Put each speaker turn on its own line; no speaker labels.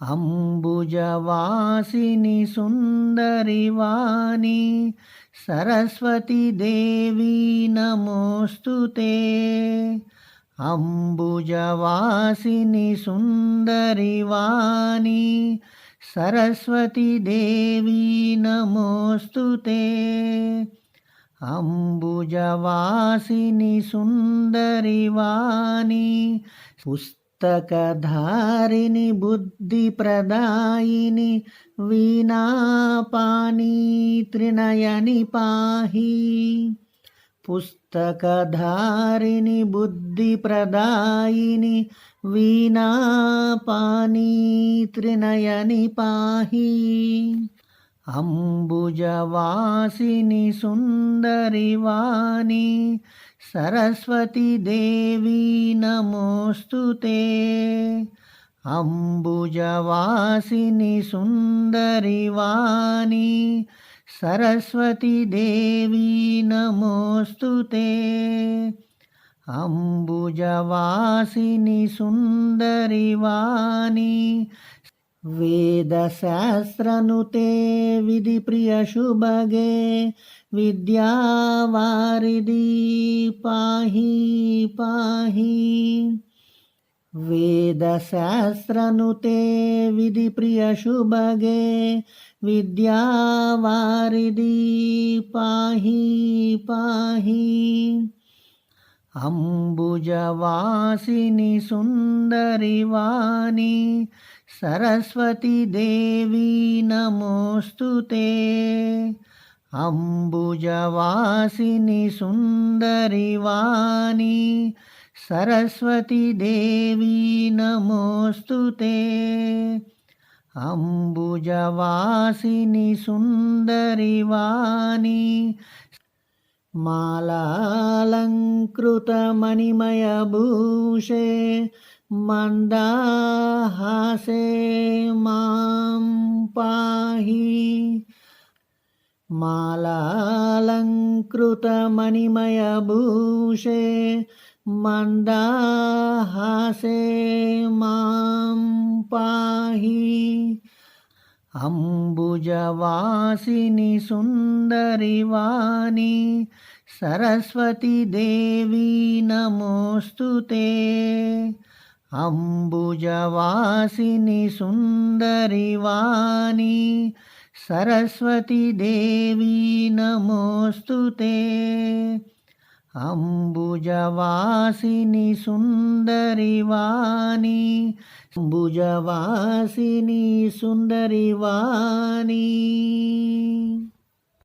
అంబుజవాసిని సుందరివాణి సరస్వతి దేవి నమోస్తుతే అంబుజవాసిని సుందరివాణి సరస్వతి దేవి నమోస్తుతే అంబుజవాసిని సుందరివాణి పుస్తకధారిణి బుద్ధిప్రదాయిని వీణాపాణి త్రినయని పాహి. పుస్తకధారిణి బుద్ధిప్రదాయిని వీణాపాణి త్రినయని పాహి. అంబుజవాసిని సుందరివాణి సరస్వతి దేవి నమోస్తుతే అంబుజవాసిని సుందరివాణి సరస్వతి దేవి నమోస్తుతే అంబుజవాసిని సుందరివాణి वेदशास्त्रनुते विधिप्रियशुभगे विद्यावारिधि पाहि पाहि। वेदशास्त्रनुते विधिप्रियशुभगे विद्यावारिधि पाहि पाहि అంబుజవాసిని సుందరివాణి సరస్వతి దేవి నమోస్తు అంబుజవాసిని సుందరివాణి సరస్వతి దేవి నమోస్తు అంబుజవాసిని సుందరివాణి मालालङ्कृतमणिमयभूषे मन्दाहासे मां पाहि मालालङ्कृतमणिमयभूषे मन्दाहासे मां पाहि అంబుజవాసిని సుందరివాణి సరస్వతి దేవి నమోస్తుతే అంబుజవాసిని సుందరివాణి సరస్వతి దేవి నమోస్తుతే అంబుజవాసిని సుందరివాణి అంబుజవాసిని సుందరివాణి